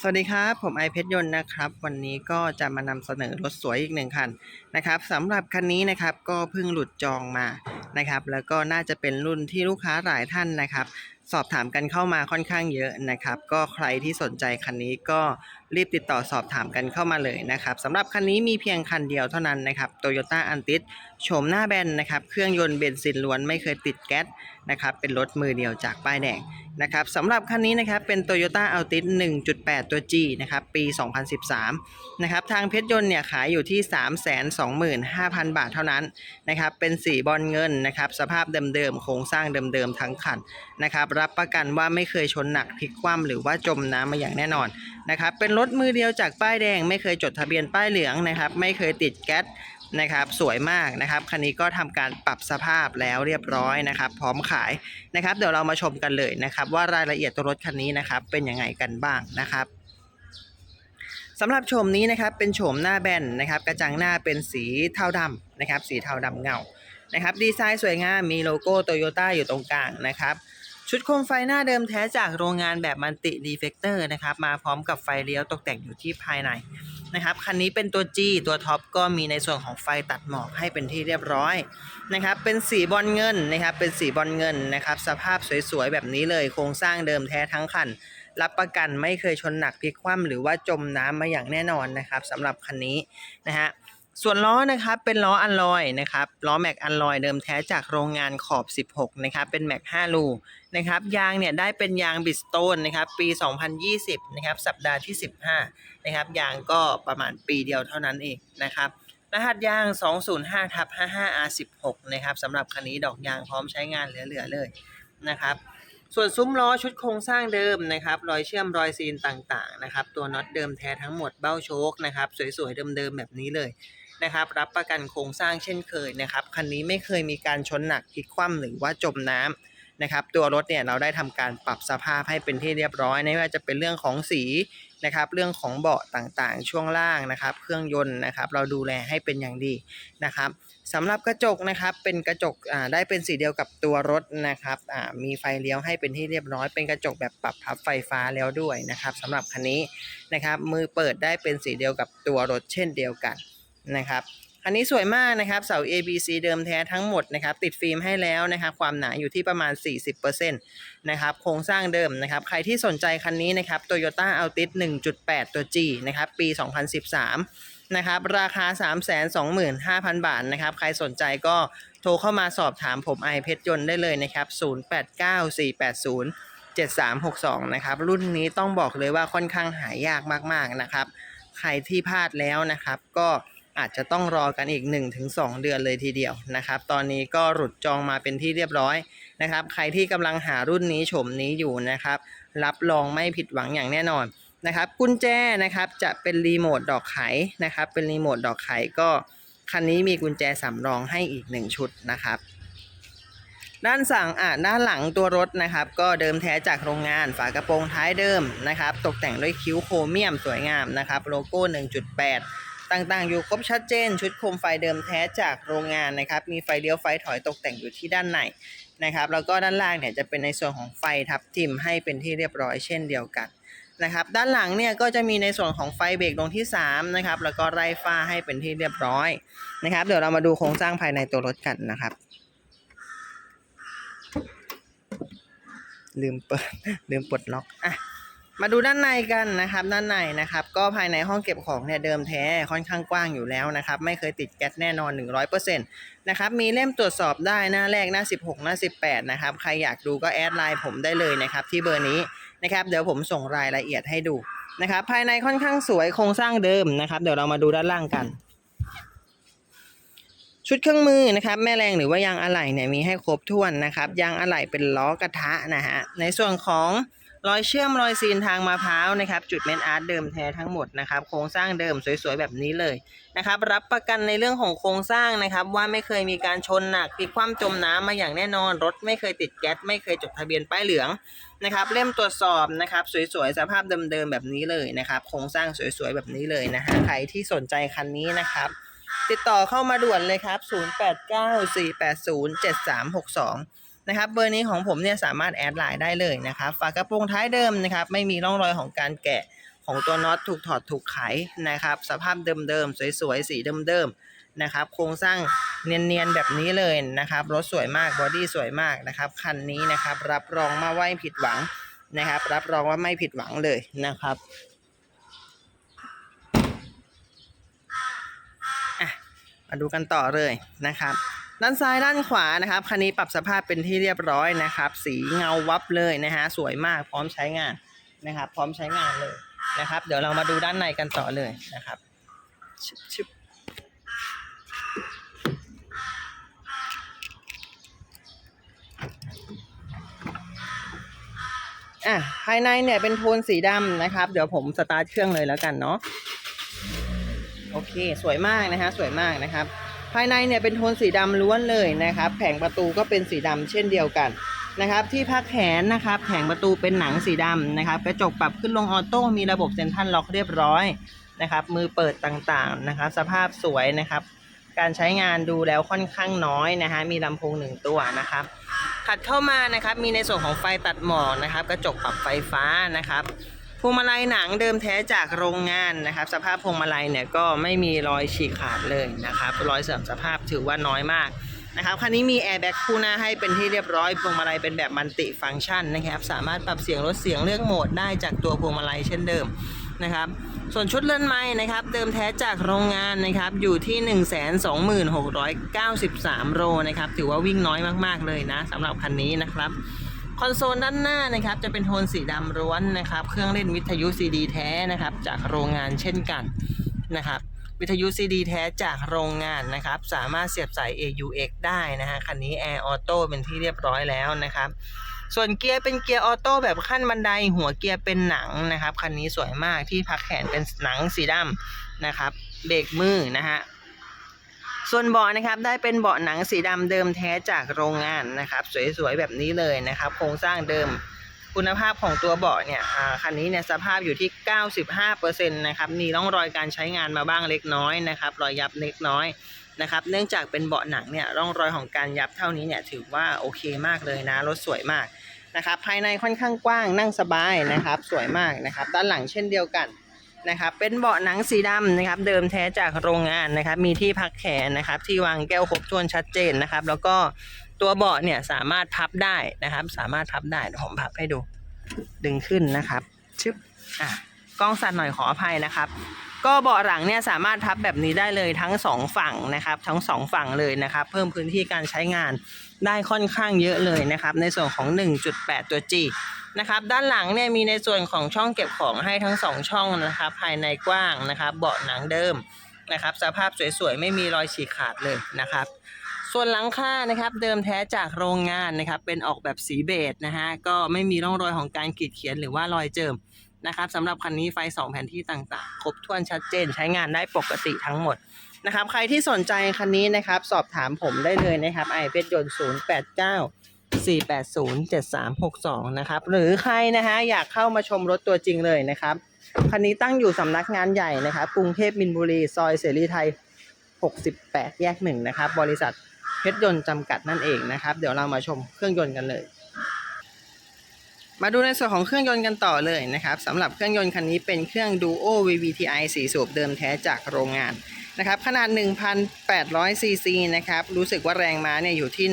สวัสดีครับ ผมไอเพชรยนต์นะครับ วันนี้ก็จะมานำเสนอรถสวยอีกหนึ่งคันนะครับสำหรับคันนี้นะครับก็เพิ่งหลุดจองมานะครับ แล้วก็น่าจะเป็นรุ่นที่ลูกค้าหลายท่านนะครับ สอบถามกันเข้ามาค่อนข้างเยอะนะครับ ก็ใครที่สนใจคันนี้ก็รีบติดต่อสอบถามกันเข้ามาเลยนะครับสำหรับคันนี้มีเพียงคันเดียวเท่านั้นนะครับ Toyota a n t i s โฉมหน้าแบนนะครับ เครื่องยนต์เบนซินล้วนไม่เคยติดแก๊สนะครับ เป็นรถมือเดียวจากป้ายแดงนะครับสำหรับคันนี้นะครับเป็น Toyota Altis 1.8 ตัว G นะครับปี 2013 นะครับทางเพชรยนต์เนี่ยขายอยู่ที่ 325,000 บาทเท่านั้นนะครับเป็นสีบอลเงินนะครับสภาพเดิมๆโครงสร้างเดิมๆทั้งคันนะครับรับประกันว่าไม่เคยชนหนักพลิกคว่ำหรือว่าจมน้ำมาอย่างแน่นอนนะครับเป็นรถมือเดียวจากป้ายแดง ไม่เคยจดทะเบียนป้ายเหลืองนะครับ ไม่เคยติดแก๊สนะครับสวยมากนะครับคันนี้ก็ทำการปรับสภาพแล้วเรียบร้อยนะครับ พร้อมขายนะครับ เดี๋ยวเรามาชมกันเลยนะครับ ว่ารายละเอียดตัวรถคันนี้นะครับ เป็นยังไงกันบ้างนะครับสำหรับโฉมนี้นะครับเป็นโฉมหน้าแบนนะครับ กระจังหน้าเป็นสีเทาดำนะครับ สีเทาดำเงานะครับ ดีไซน์สวยงามมีโลโก้โตโยต้าอยู่ตรงกลางนะครับ ชุดโคมไฟหน้าเดิมแท้จากโรงงานแบบมันติดีเฟกเตอร์นะครับ มาพร้อมกับไฟเลี้ยวตกแต่งอยู่ที่ภายในนะครับ คันนี้เป็นตัว G ตัวท็อปก็มีในส่วนของไฟตัดหมอกให้เป็นที่เรียบร้อยนะครับ เป็นสีบอลเงินนะครับ เป็นสีบอลเงินนะครับ สภาพสวยๆ แบบนี้เลย โครงสร้างเดิมแท้ทั้งคัน รับประกันไม่เคยชนหนักพลิกคว่ำหรือว่าจมน้ำมาอย่างแน่นอนนะครับสำหรับคันนี้นะฮะส่วนล้อนะครับเป็นล้ออัลลอยนะครับล้อแม็กอัลลอยเดิมแท้จากโรงงานขอบ 16 นะครับ เป็นแม็ก5ลู นะครับยางเนี่ยได้เป็นยางบิสโตนนะครับปี 2020นะครับสัปดาห์ที่ 15นะครับยางก็ประมาณปีเดียวเท่านั้นเองนะครับรหัสยาง 205ทับ 55R16 นะครับสำหรับคันนี้ดอกยางพร้อมใช้งานเหลือๆเลยนะครับส่วนซุ้มล้อชุดโครงสร้างเดิมนะครับรอยเชื่อมรอยซีนต่างๆนะครับตัวน็อตเดิมแท้ทั้งหมดเบ้าโชคนะครับสวยๆเดิมๆแบบนี้เลยนะครับรับประกันโครงสร้างเช่นเคยนะครับคันนี้ไม่เคยมีการชนหนักพลิกคว่ำหรือว่าจมน้ำ นะครับตัวรถเนี่ยเราได้ทำการปรับสภาพให้เป็นที่เรียบร้อยไม่ว่าจะเป็นเรื่องของสีนะครับเรื่องของเบาะต่างๆ ช่วงล่างนะครับเครื่องยนต์นะครับเราดูแลให้เป็นอย่างดีนะครับสำหรับกระจกนะครับเป็นกระจกอ่าได้เป็นสีเดียวกับตัวรถนะครับอ่ามีไฟเลี้ยวให้เป็นที่เรียบร้อย เป็นกระจกแบบปรับพับไฟฟ้าแล้วด้วยนะครับสำหรับคันนี้นะครับมือเปิดได้เป็นสีเดียวกับตัวรถเช่นเดียวกันนะครับ อันนี้สวยมากนะครับเสา A B C เดิมแท้ทั้งหมดนะครับติดฟิล์มให้แล้วนะครับความหนาอยู่ที่ประมาณ 40%นะครับโครงสร้างเดิมนะครับใครที่สนใจคันนี้นะครับ Toyota Altis 1.8 ตัว G นะครับปี 2013นะครับราคา 325,000 บาทนะครับใครสนใจก็โทรเข้ามาสอบถามผมไอเพชรยนต์ได้เลยนะครับ 089480 7362 นะครับ รุ่นนี้ต้องบอกเลยว่าค่อนข้างหายากมาก ๆ นะครับ ใครที่พลาดแล้วนะครับ ก็ อาจจะต้องรอกันอีก 1-2 เดือนเลยทีเดียวนะครับ ตอนนี้ก็หลุดจองมาเป็นที่เรียบร้อยนะครับ ใครที่กำลังหารุ่นนี้โฉมนี้อยู่นะครับ รับรองไม่ผิดหวังอย่างแน่นอนนะครับ กุญแจนะครับจะเป็นรีโมทดอกไขนะครับ เป็นรีโมทดอกไขก็คันนี้มีกุญแจสำรองให้อีก 1 ชุดนะครับด้านสั่งอะด้านหลังตัวรถนะครับ ก็เดิมแท้จากโรงงานฝากระโปรงท้ายเดิมนะครับ ตกแต่งด้วยคิ้วโครเมียมสวยงามนะครับ โลโก้ 1.8 ต่างๆ อยู่ครบชัดเจน ชุดโคมไฟเดิมแท้จากโรงงานนะครับ มีไฟเลี้ยวไฟถอยตกแต่งอยู่ที่ด้านในนะครับ แล้วก็ด้านล่างเนี่ยจะเป็นในส่วนของไฟทับทิมให้เป็นที่เรียบร้อยเช่นเดียวกันนะครับด้านหลังเนี่ยก็จะมีในส่วนของไฟเบรกดวงที่3นะครับแล้วก็ไร้ฟ้าให้เป็นที่เรียบร้อยนะครับเดี๋ยวเรามาดูโครงสร้างภายในตัวรถกันนะครับ ลืมเปิดลืมปลดล็อกอะ มาดูด้านในกันนะครับ ด้านในนะครับ ก็ภายในห้องเก็บของเนี่ยเดิมแท้ค่อนข้างกว้างอยู่แล้วนะครับ ไม่เคยติดแก๊สแน่นอน 100%นะครับมีเล่มตรวจสอบได้หน้าแรกหน้า 16 หน้า 18 นะครับ ใครอยากดูก็แอดไลน์ผมได้เลยนะครับที่เบอร์นี้นะครับเดี๋ยวผมส่งรายละเอียดให้ดูนะครับ ภายในค่อนข้างสวยโครงสร้างเดิมนะครับ เดี๋ยวเรามาดูด้านล่างกันชุดเครื่องมือนะครับแม่แรงหรือว่ายางอะไหล่เนี่ยมีให้ครบถ้วนนะครับยางอะไหล่เป็นล้อกระทะนะฮะในส่วนของ รอยเชื่อมรอยซีนทางมะพร้าวนะครับ จุดเมนอาร์ตเดิมแท้ทั้งหมดนะครับ โครงสร้างเดิมสวยๆแบบนี้เลยนะครับ รับประกันในเรื่องของโครงสร้างนะครับ ว่าไม่เคยมีการชนหนักพลิกคว่ำจมน้ำมาอย่างแน่นอน รถไม่เคยติดแก๊สไม่เคยจดทะเบียนป้ายเหลืองนะครับเล่มตรวจสอบนะครับสวยๆสภาพเดิมๆแบบนี้เลยนะครับ โครงสร้างสวยๆแบบนี้เลยนะฮะใครที่สนใจคันนี้นะครับ ติดต่อเข้ามาด่วนเลยครับ 0894807362 นะครับเบอร์นี้ของผมเนี่ยสามารถแอดไลน์ได้เลยนะครับฝากระโปรงท้ายเดิมนะครับไม่มีร่องรอยของการแกะของตัวน็อตถูกถอดถูกไขนะครับสภาพเดิมๆสวยๆสีเดิมๆนะครับโครงสร้างเนียนๆแบบนี้เลยนะครับรถสวยมากบอดี้สวยมากนะครับคันนี้นะครับรับรองมาไม่ผิดหวังนะครับ รับรองว่าไม่ผิดหวังเลยนะครับมาดูกันต่อเลยนะครับ ด้านซ้ายด้านขวานะครับคันนี้ปรับสภาพเป็นที่เรียบร้อยนะครับ สีเงาวับเลยนะฮะสวยมากพร้อมใช้งานนะครับ พร้อมใช้งานเลยนะครับ เดี๋ยวเรามาดูด้านในกันต่อเลยนะครับชึบชึบอะภายในเนี่ยเป็นโทนสีดำนะครับ เดี๋ยวผมสตาร์ทเครื่องเลยแล้วกันเนาะโอเค สวยมากนะฮะสวยมากนะครับ ภายในเนี่ยเป็นโทนสีดำล้วนเลยนะครับ แผงประตูก็เป็นสีดำเช่นเดียวกันนะครับ ที่พักแขนนะครับ แผงประตูเป็นหนังสีดำนะครับ กระจกปรับขึ้นลงออโต้มีระบบเซ็นทรัลล็อกเรียบร้อยนะครับ มือเปิดต่างๆนะครับ สภาพสวยนะครับ การใช้งานดูแล้วค่อนข้างน้อยนะฮะมีลำโพงหนึ่งตัวนะครับถัดเข้ามานะครับมีในส่วนของไฟตัดหมอกนะครับ กระจกปรับไฟฟ้านะครับ วงมาลัยหนังเดิมแท้จากโรงงานนะครับ สภาพพวงมาลัยเนี่ยก็ไม่มีรอยฉีกขาดเลยนะครับรอยเสื่อมสภาพถือว่าน้อยมากนะครับคันนี้มีแอร์แบ็กคู่หน้าให้เป็นที่เรียบร้อยพวงมาลัยเป็นแบบมัลติฟังก์ชันนะครับ สามารถปรับเสียงลดเสียงเลือกโหมดได้จากตัวพวงมาลัยเช่นเดิมนะครับ ส่วนชุดเลื่อนไม้นะครับ เดิมแท้จากโรงงานนะครับ อยู่ที่ 12693โลนะครับ ถือว่าวิ่งน้อยมาก ๆ เลยนะสำหรับคันนี้นะครับ คอนโซลด้านหน้านะครับจะเป็นโทนสีดำล้วนนะครับ เครื่องเล่นวิทยุซีดีแท้นะครับ จากโรงงานเช่นกันนะครับ วิทยุซีดีแท้จากโรงงานนะครับ สามารถเสียบสาย AUX ได้นะฮะคันนี้ Air Auto เป็นที่เรียบร้อยแล้วนะครับ ส่วนเกียร์เป็นเกียร์ออโต้แบบขั้นบันไดหัวเกียร์เป็นหนังนะครับคันนี้สวยมากที่พักแขนเป็นหนังสีดำนะครับเบรกมือนะฮะ ส่วนเบาะนะครับได้เป็นเบาะหนังสีดำเดิมแท้จากโรงงานนะครับ สวยๆแบบนี้เลยนะครับ โครงสร้างเดิมคุณภาพของตัวเบาะเนี่ยคันนี้เนี่ยสภาพอยู่ที่ 95%นะครับ มีร่องรอยการใช้งานมาบ้างเล็กน้อยนะครับ รอยยับเล็กน้อยนะครับ เนื่องจากเป็นเบาะหนังเนี่ยร่องรอยของการยับเท่านี้เนี่ยถือว่าโอเคมากเลยนะ รถสวยมากนะครับ ภายในค่อนข้างกว้างนั่งสบายนะครับ สวยมากนะครับ ด้านหลังเช่นเดียวกัน นะครับเป็นเบาะหนังสีดำนะครับ เดิมแท้จากโรงงานนะครับ มีที่พักแขนนะครับ ที่วางแก้วครบถ้วนชัดเจนนะครับ แล้วก็ตัวเบาะเนี่ยสามารถพับได้นะครับ สามารถพับได้เดี๋ยวผมพับให้ดู ดึงขึ้นนะครับ ชึบอะกล้องสั่นหน่อยขออภัยนะครับ ก็เบาะหลังเนี่ยสามารถพับแบบนี้ได้เลยทั้งสองฝั่งนะครับ ทั้งสองฝั่งเลยนะครับ เพิ่มพื้นที่การใช้งานได้ค่อนข้างเยอะเลยนะครับ ในส่วนของ 1.8 ตัว G นะครับ ด้านหลังเนี่ยมีในส่วนของช่องเก็บของให้ทั้งสองช่องนะครับ ภายในกว้างนะครับ เบาะหนังเดิมนะครับ สภาพสวยๆ ไม่มีรอยฉีกขาดเลยนะครับส่วนหลังคานะครับเดิมแท้จากโรงงานนะครับเป็นออกแบบสีเบจนะฮะก็ไม่มีร่องรอยของการขีดเขียนหรือว่ารอยเจิม นะครับสำหรับคันนี้ไฟสองแผนที่ต่างๆ ครบถ้วนชัดเจนใช้งานได้ปกติทั้งหมดนะครับใครที่สนใจคันนี้นะครับ สอบถามผมได้เลยนะครับไอเพชรยนต์089 4807362 นะครับ หรือใครนะฮะอยากเข้ามาชมรถตัวจริงเลยนะครับ คันนี้ตั้งอยู่สำนักงานใหญ่นะครับกรุงเทพมินบุรี ซอยเสรีไทย 68 แยกหนึ่งนะครับ บริษัทเพชรยนต์จำกัดนั่นเองนะครับ เดี๋ยวเรามาชมเครื่องยนต์กันเลย มาดูในส่วนของเครื่องยนต์กันต่อเลยนะครับสำหรับเครื่องยนต์คันนี้เป็นเครื่อง Duo VVTi 4 สูบเดิมแท้จากโรงงานนะครับขนาด 1,800 ซีซีนะครับรู้สึกว่าแรงม้าเนี่ยอยู่ที่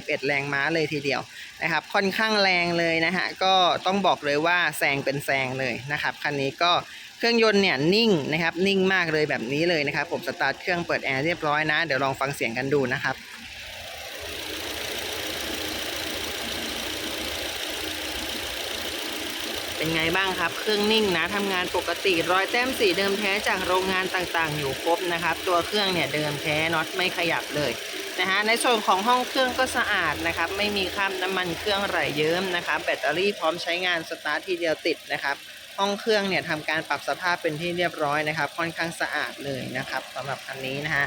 141 แรงม้าเลยทีเดียวนะครับค่อนข้างแรงเลยนะฮะก็ต้องบอกเลยว่าแซงเป็นแซงเลยนะครับคันนี้ก็เครื่องยนต์เนี่ยนิ่งนะครับนิ่งมากเลยแบบนี้เลยนะครับผมสตาร์ทเครื่องเปิดแอร์เรียบร้อยนะ เดี๋ยวลองฟังเสียงกันดูนะครับ เป็นไงบ้างครับ เครื่องนิ่งนะทำงานปกติรอยแต้มสีเดิมแท้จากโรงงานต่างๆ อยู่ครบนะครับ ตัวเครื่องเนี่ยเดิมแท้น็อตไม่ขยับเลยนะฮะในส่วนของห้องเครื่องก็สะอาดนะครับ ไม่มีคราบน้ำมันเครื่องไหลเยิ้มนะครับ แบตเตอรี่พร้อมใช้งานสตาร์ททีเดียวติดนะครับ ห้องเครื่องเนี่ยทำการปรับสภาพเป็นที่เรียบร้อยนะครับ ค่อนข้างสะอาดเลยนะครับสำหรับคันนี้นะฮะ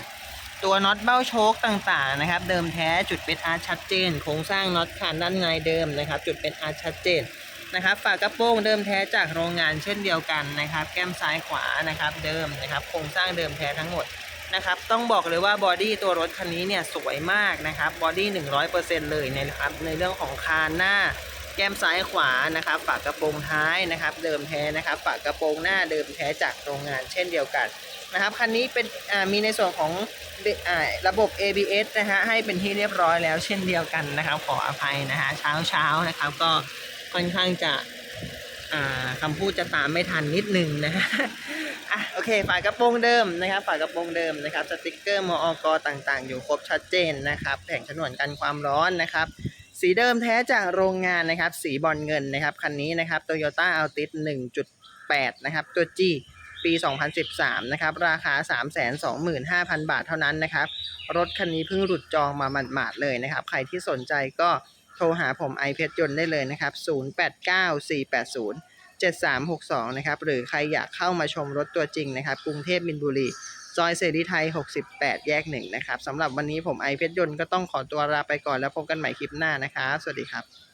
ตัวน็อตเบ้าโชคต่างๆนะครับ เดิมแท้จุดเป็นอาร์ชัดเจน โครงสร้างน็อตคานด้านในเดิมนะครับ จุดเป็นอาร์ชัดเจน นะครับฝากระโปรงเดิมแท้จากโรงงานเช่นเดียวกันนะครับ แก้มซ้ายขวานะครับเดิมนะครับโครงสร้างเดิมแท้ทั้งหมดนะครับต้องบอกเลยว่าบอดี้ตัวรถคันนี้เนี่ยสวยมากนะครับบอดี้100%เเลยนะครับในเรื่องของคานหน้า แก้มซ้ายขวานะครับฝากระโปรงท้ายนะครับ เดิมแท้นะครับฝากระโปรงหน้าเดิมแท้จากโรงงานเช่นเดียวกันนะครับคันนี้เป็นมีในส่วนของอระบบ ABS นะฮะให้เป็นที่เรียบร้อยแล้วเช่นเดียวกันนะครับขออภัยนะฮะเช้าเช้านะครับก็ ค่อนข้างจะคำพูดจะตามไม่ทันนิดนึงนะฮะอะโอเคฝากระโปรงเดิมนะครับฝากระโปรงเดิมนะครับสติกเกอร์มอกต่างๆ อยู่ครบชัดเจนนะครับแผงฉนวนกันความร้อนนะครับ สีเดิมแท้จากโรงงานนะครับ สีบอลเงินนะครับคันนี้นะครับ Toyota Altis 1.8 นะครับ ตัว G ปี 2013 นะครับ ราคา 325,000 บาทเท่านั้นนะครับ รถคันนี้เพิ่งหลุดจองมาหมาดๆเลยนะครับ ใครที่สนใจก็ โทรหาผมไอเพชรยนต์ได้เลยนะครับ 089480 7362 นะครับ หรือใครอยากเข้ามาชมรถตัวจริงนะครับ กรุงเทพมินบุรีซอยเสรีไทย 68 แยกหนึ่งนะครับสำหรับวันนี้ผมไอเพชรยนต์ก็ต้องขอตัวลาไปก่อนแล้วพบกันใหม่คลิปหน้านะครับ สวัสดีครับ